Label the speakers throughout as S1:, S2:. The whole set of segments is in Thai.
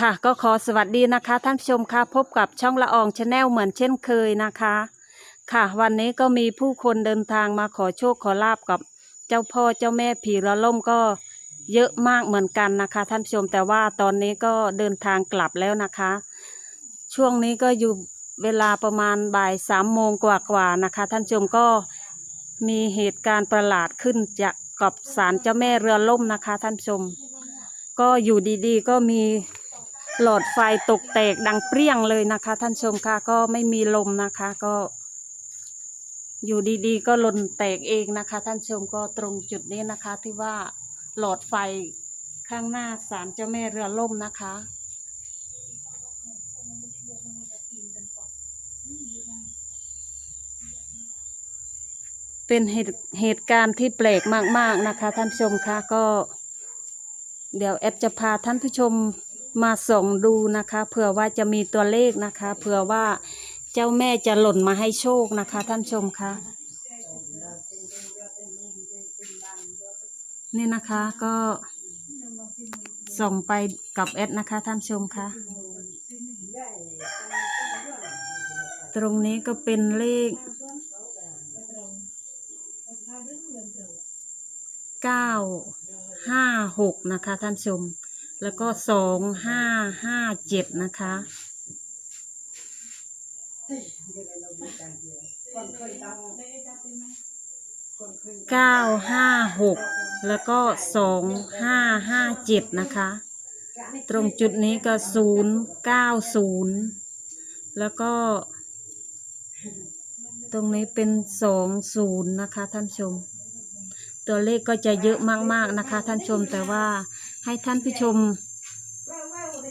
S1: ค่ะก็ขอสวัสดีนะคะ ท่านผู้ชมค่ะพบกับช่องละอองชาแนลเหมือนเช่นเคยนะคะ ค่ะ วันนี้ก็มีผู้คนเดินทางมาขอโชคขอลาบกับเจ้าพ่อเจ้าแม่ผีระล่มก็เยอะมากเหมือนกันนะคะ ท่านผู้ชมแต่ว่าตอนนี้ก็เดินทางกลับแล้วนะคะ ช่วงนี้ก็อยู่เวลาประมาณบ่ายสามโมงกว่าๆนะคะ ท่านผู้ชมก็มีเหตุการณ์ประหลาดขึ้นจากกับศาลเจ้าแม่เรือล่มนะคะ ท่านผู้ชม ก็อยู่ดีๆ ก็มี หลอดไฟตกแตกดังเปรี้ยงเลยนะคะ ท่านชมค่ะก็ไม่มีลมนะคะก็ อยู่ดีๆ ก็หล่นแตกเองนะคะ ท่านชมก็ตรงจุดนี้นะคะ ที่ว่าหลอดไฟข้างหน้าศาลเจ้าแม่เรือล่มนะคะ เป็นเหตุเหตุการณ์ที่แปลกมากๆนะคะ ท่านผู้ชมคะก็ เดี๋ยวแอดจะพาท่านผู้ชม มาส่องดูนะคะเผื่อว่าจะมีตัวเลขนะคะเผื่อว่าเจ้าแม่จะหล่นมาให้โชคนะคะ ท่านชมคะนี่นะคะก็ส่งไปกับแอดนะคะ ท่านชมคะตรงนี้ก็เป็นเลขเก้าห้าหกนะคะ ท่านชม แล้วก็สองห้าห้าเจ็ดนะคะเก้าห้าหกแล้วก็สองห้าห้าเจ็ดนะคะ ตรงจุดนี้ก็ศูนย์เก้าศูนย์แล้วก็ ตรงนี้เป็นสองศูนย์นะคะท่านชม ตัวเลขก็จะเยอะมากๆนะคะท่านชมแต่ว่า ให้ท่านผู้ชม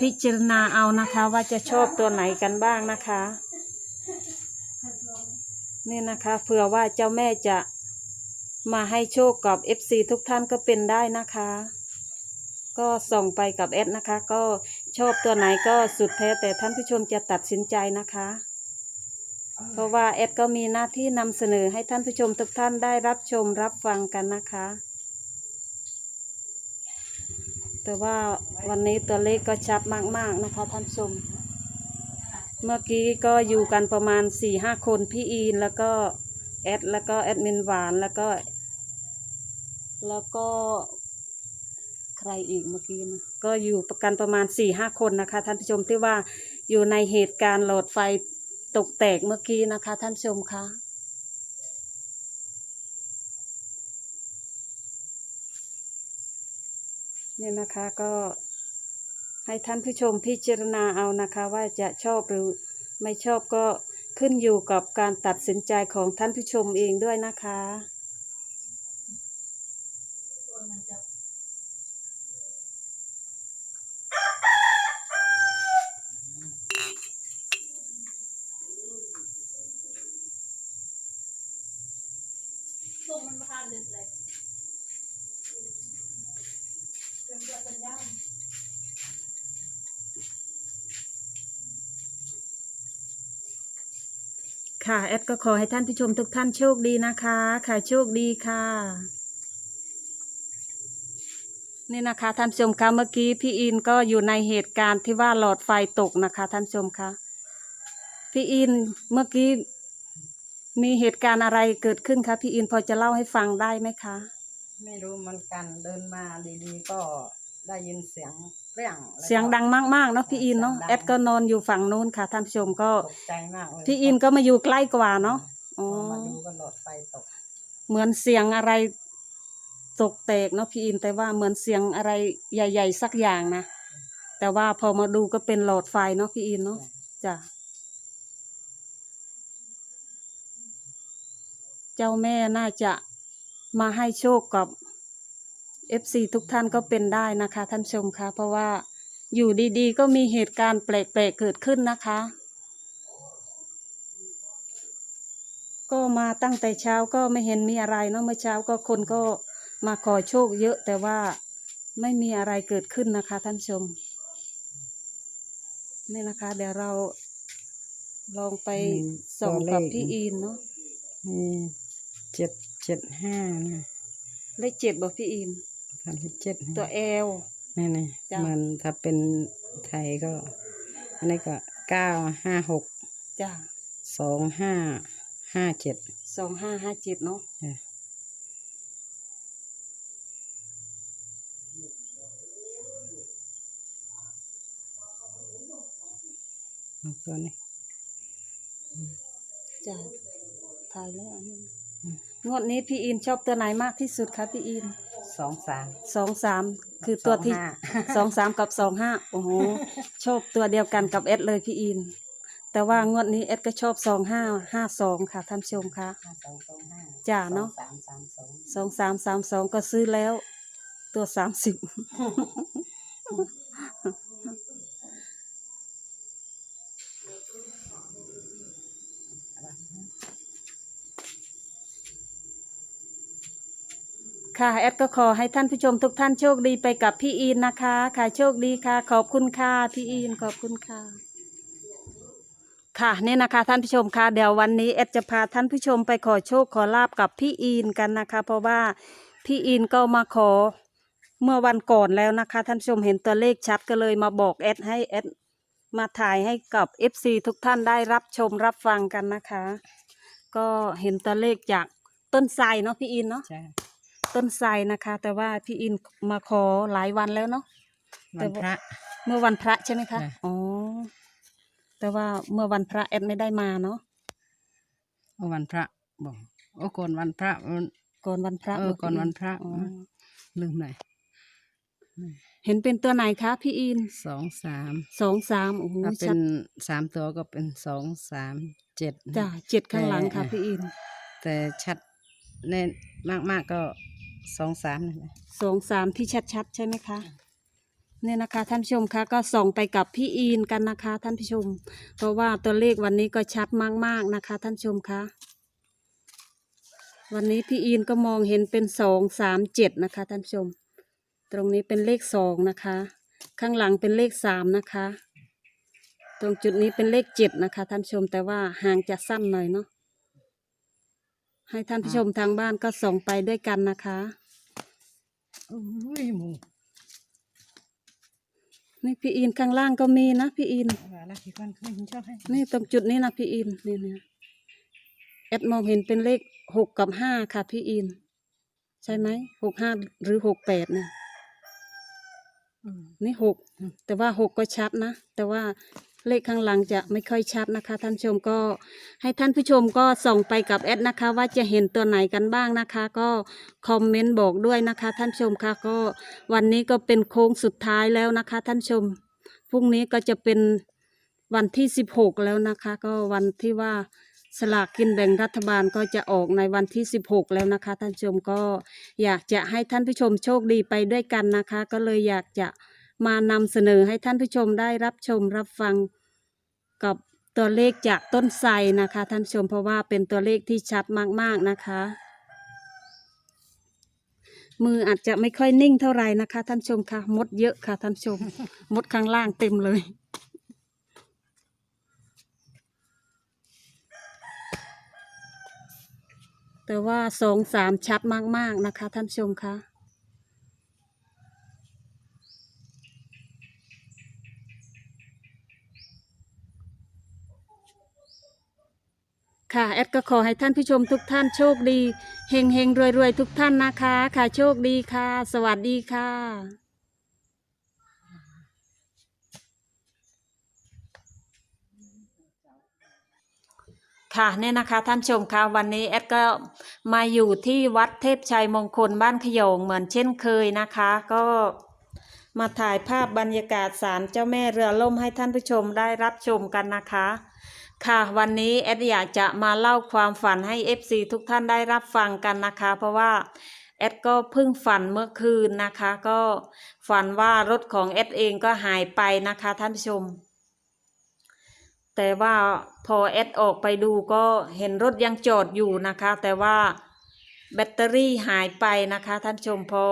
S1: พิจารณาเอานะคะ ว่าจะชอบตัวไหนกันบ้างนะคะนี่นะคะเผื่อว่าเจ้าแม่จะมาให้โชคกับ FC ทุกท่านก็เป็นได้นะคะ ก็ส่งไปกับแอดนะคะ ก็ชอบตัวไหนก็สุดแท้แต่ท่านผู้ชมจะตัดสินใจนะคะ เพราะว่าแอดก็มีหน้าที่นำเสนอให้ท่านผู้ชมทุกท่านได้รับชมรับฟังกันนะคะ แต่ว่าวันนี้ตัวเลขก็ชัดมากๆนะคะท่านผู้ชมเมื่อกี้ก็อยู่กันประมาณสี่ห้าคนพี่อีนแล้วก็แอดแล้วก็แอดมินหวานแล้วก็ แล้วก็ใครอีกเมื่อกี้นะก็อยู่กันประมาณสี่ห้าคนนะคะ ท่านผู้ชมที่ว่าอยู่ในเหตุการณ์หลอดไฟตกแตกเมื่อกี้นะคะ ท่านผู้ชมคะ เนี่ยนะคะก็ให้ท่านผู้ชมพิจารณาเอานะคะว่าจะชอบหรือไม่ชอบก็ขึ้นอยู่กับการตัดสินใจของท่านผู้ชมเองด้วยนะคะ
S2: ส่งมันมาทานเด็ดเลย
S1: ค่ะ แอดก็ขอให้ท่านผู้ชมทุกท่านโชคดีนะคะ ค่ะโชคดีค่ะ นี่นะคะท่านผู้ชมคะเมื่อกี้พี่อินก็อยู่ในเหตุการณ์ที่ว่าหลอดไฟตกนะคะ ท่านผู้ชมคะพี่อินเมื่อกี้มีเหตุการณ์อะไรเกิดขึ้นคะพี่อินพอจะเล่าให้ฟังได้ไหมคะ
S3: ไม่รู้เหมันกันเดินมาดีๆก็ได้ยินเสียง รี้ยงแล้วก็
S1: เสียงดังมากๆเนาะพี่อินเนาะแอดก็นอนอยู่ฝั่งนู้นค่ะท่านผู้ชมก็
S3: ตกใจมากเลย
S1: พี่อินก็มาอยู่ใกล้กว่าเนาะ
S3: พ
S1: อ๋อ
S3: อมาดูก็หลอดไฟตก
S1: เหมือนเสียงอะไรตกแตกเนาะพี่อินแต่ว่าเหมือนเสียงอะไรใหญ่ ๆ สักอย่างนะแต่ว่าพอมาดูก็เป็นหลอดไฟเนาะพี่อินเนาะจ้ะเจ้าแม่น่าจะมาให้โชคกับ เอฟซีทุกท่านก็เป็นได้นะคะท่านผู้ชมคะเพราะว่าอยู่ดีๆ ก็มีเหตุการณ์แปลกๆเกิดขึ้นนะคะ ก็มาตั้งแต่เช้าก็ไม่เห็นมีอะไรเนาะเมื่อเช้าก็คนก็มาขอโชคเยอะแต่ว่าไม่มีอะไรเกิดขึ้นนะคะท่านผู้ชม นี่นะคะ เดี๋ยวเราลองไปส่องกับพี่อีนเนาะ
S3: นี่เจ็ดเจ็ดห้านะ
S1: เลขเจ็ดบอกพี่อีน
S3: ทำให้เจ็ด
S1: ตัวแอล
S3: นี่นี่
S1: จ้ะ
S3: มันถ้าเป็นไทยก็ อันนี้ก็เก้าห้าหก
S1: จ้า
S3: สองห้าห้าเจ็ด
S1: สองห้าห้าเจ็ดเนาะ
S3: จ้ะเอาตัวนี้
S1: จ้าถ่ายแล้วอันนี้งวดนี้พี่อินชอบตัวไหนมากที่สุดคะพี่อิน
S3: สองสาม
S1: สองสามคือตัวที่
S3: สองห้า
S1: สองสามกับสองห้าโอ้โหชอบตัวเดียวกันกับเอสเลยพี่อิน แต่ว่างวดนี้เอสก็ชอบสองห้าห้าสองค่ะท่านผู้ชมคะ
S3: ห้าสองสองห้า
S1: จ้ะเนอะ
S3: สองสามสามสอง
S1: สองสามสามสองก็ซื้อแล้ว ตัวสามสิบ ค่ะแอดก็ขอให้ท่านผู้ชมทุกท่านโชคดีไปกับพี่อินนะคะ ค่ะโชคดีค่ะ ขอบคุณค่ะพี่อินขอบคุณค่ะ ค่ะนี่นะคะท่านผู้ชมค่ะเดี๋ยววันนี้แอดจะพาท่านผู้ชมไปขอโชคขอลาบกับพี่อินกันนะคะ เพราะว่าพี่อินก็มาขอเมื่อวันก่อนแล้วนะคะ ท่านผู้ชมเห็นตัวเลขชัดก็เลยมาบอกแอดให้แอดมาถ่ายให้กับ FC ทุกท่านได้รับชมรับฟังกันนะคะ ก็เห็นตัวเลขจากต้นไทรเนาะพี่อินเนาะ
S3: ใช่
S1: ต้นไทรนะคะ แต่ว่าพี่อินมาขอหลายวันแล้วเนาะ
S3: วันพระ
S1: เมื่อวันพระใช่ไหมคะ
S3: ใช่
S1: อ๋อแต่ว่าเมื่อวันพระแอดไม่ได้มาเนาะ
S3: เมื่อวันพระบอกโอ้ก่อนวันพระมัน
S1: ก่อนวันพระ
S3: เออก่อนวันพระ
S1: อ๋อ
S3: ลืมหน่อย
S1: เห็นเป็นตัวไหนคะพี่อิน
S3: สองสาม
S1: สองสามโอ้โห
S3: ถ้าเป็
S1: ชัด
S3: นสามตัวก็เป็นสองสามเจ็ด
S1: จ้ะเจ็ดข้างหลังค่ะ
S3: แต่
S1: พี่อิน
S3: แต่ชัดแน่มากๆก็ สองสามนั่นแหละ
S1: สองสามที่ชัดๆ ใช่ไหมคะ เนี่ยนะคะท่านผู้ชมคะก็ส่องไปกับพี่อินกันนะคะ ท่านผู้ชม เพราะว่าตัวเลขวันนี้ก็ชัดมากๆนะคะ ท่านผู้ชมคะวันนี้พี่อินก็มองเห็นเป็นสองสามเจ็ดนะคะ ท่านผู้ชม ตรงนี้เป็นเลขสองนะคะ ข้างหลังเป็นเลขสามนะคะ ตรงจุดนี้เป็นเลขเจ็ดนะคะ ท่านผู้ชมแต่ว่าห่างจะสั้นหน่อยเนาะ ให้ท่านผู้ชมทางบ้านก็ส่องไปด้วยกันนะคะ
S3: โอ้ยหมู
S1: นี่พี่อินข้างล่างก็มีนะพี่อิน
S3: ว่าละพี่คนเคยเห็นชอบให้
S1: นี่ตรงจุดนี้นะพี่อินนี่เนี่ยแอดมองเห็นเป็นเลขหกกับห้าค่ะพี่อิน ใช่ไหมหกห้าหรือหกแปดเนี่ย
S3: อืม
S1: นี่หกแต่ว่าหกก็ชัดนะ แต่ว่า เลขข้างหลังจะไม่ค่อยชัดนะคะ ท่านชมก็ให้ท่านผู้ชมก็ส่งไปกับแอดนะคะ ว่าจะเห็นตัวไหนกันบ้างนะคะ ก็คอมเมนต์บอกด้วยนะคะ ท่านชมค่ะก็วันนี้ก็เป็นโค้งสุดท้ายแล้วนะคะ ท่านชมพรุ่งนี้ก็จะเป็นวันที่สิบหกแล้วนะคะ ก็วันที่ว่าสลากกินแบ่งรัฐบาลก็จะออกในวันที่สิบหกแล้วนะคะ ท่านผู้ชมก็อยากจะให้ท่านผู้ชมโชคดีไปด้วยกันนะคะ ก็เลยอยากจะมานำเสนอให้ท่านผู้ชมได้รับชมรับฟัง กับตัวเลขจากต้นไทรนะคะ ท่านชมเพราะว่าเป็นตัวเลขที่ชัดมากๆนะคะ มืออาจจะไม่ค่อยนิ่งเท่าไหร่นะคะ ท่านชมค่ะ มดเยอะค่ะ ท่านชม มดข้างล่างเต็มเลยแต่ว่าสองสามชัดมาก ๆ นะคะ ท่านชมค่ะ ค่ะ แอดก็ขอให้ท่านผู้ชมทุกท่านโชคดีเฮงเฮงรวยรวยทุกท่านนะคะ ค่ะโชคดีค่ะ สวัสดีค่ะค่ะเนี่ยนะคะท่านชมค่ะวันนี้แอดก็มาอยู่ที่วัดเทพชัยมงคลบ้านขยงเหมือนเช่นเคยนะคะ ก็มาถ่ายภาพบรรยากาศศาลเจ้าแม่เรือล่มให้ท่านผู้ชมได้รับชมกันนะคะ ค่ะวันนี้แอดอยากจะมาเล่าความฝันให้ FC ทุกท่านได้รับฟังกันนะคะ เพราะว่าแอดก็เพิ่งฝันเมื่อคืนนะคะ ก็ฝันว่ารถของแอดเองก็หายไปนะคะท่านผู้ชม แต่ว่าพอแอดออกไปดูก็เห็นรถยังจอดอยู่นะคะ แต่ว่าแบตเตอรี่หายไปนะคะท่านผู้ชมพอ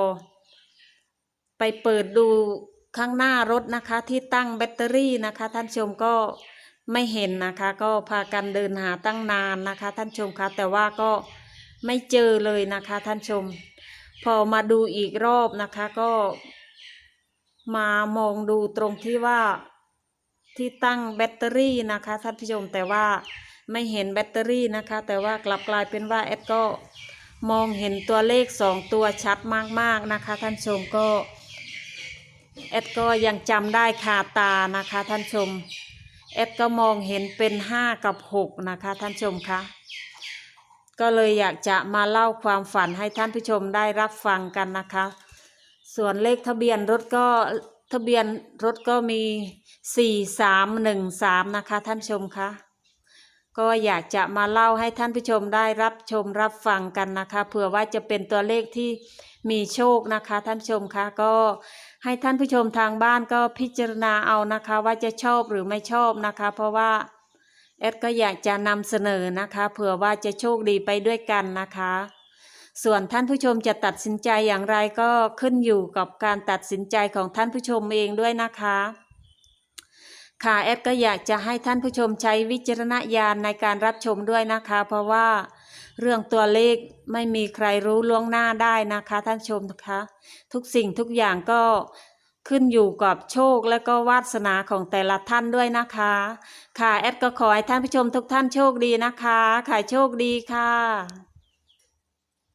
S1: ไปเปิดดูข้างหน้ารถนะคะที่ตั้งแบตเตอรี่นะคะท่านผู้ชมก็ ไม่เห็นนะคะ ก็พากันเดินหาตั้งนานนะคะ ท่านชมคะแต่ว่าก็ไม่เจอเลยนะคะ ท่านชม พอมาดูอีกรอบนะคะก็ มามองดูตรงที่ว่าที่ตั้งแบตเตอรี่นะคะ ท่านผู้ชมแต่ว่าไม่เห็นแบตเตอรี่นะคะ แต่ว่ากลับกลายเป็นว่าแอดก็มองเห็นตัวเลขสองตัวชัดมากๆนะคะ ท่านชมก็แอดก็ยังจำได้คาตานะคะ ท่านชม แอดก็มองเห็นเป็นห้ากับหกนะคะ ท่านชมคะก็เลยอยากจะมาเล่าความฝันให้ท่านผู้ชมได้รับฟังกันนะคะ ส่วนเลขทะเบียนรถก็ทะเบียนรถก็มีสี่สามหนึ่งสามนะคะ ท่านชมคะก็อยากจะมาเล่าให้ท่านผู้ชมได้รับชมรับฟังกันนะคะเผื่อว่าจะเป็นตัวเลขที่มีโชคนะคะ ท่านชมคะก็ ให้ท่านผู้ชมทางบ้านก็พิจารณาเอานะคะว่าจะชอบหรือไม่ชอบนะคะ เพราะว่าแอดก็อยากจะนำเสนอนะคะ เผื่อว่าจะโชคดีไปด้วยกันนะคะ ส่วนท่านผู้ชมจะตัดสินใจอย่างไรก็ขึ้นอยู่กับการตัดสินใจของท่านผู้ชมเองด้วยนะคะ ค่ะแอดก็อยากจะให้ท่านผู้ชมใช้วิจารณญาณในการรับชมด้วยนะคะ เพราะว่า เรื่องตัวเลขไม่มีใครรู้ล่วงหน้าได้นะคะ ท่านชมนะคะ ทุกสิ่งทุกอย่างก็ขึ้นอยู่กับโชคและก็วาสนาของแต่ละท่านด้วยนะคะ ค่ะแอดก็ขอให้ท่านผู้ชมทุกท่านโชคดีนะคะขายโชคดีค่ะ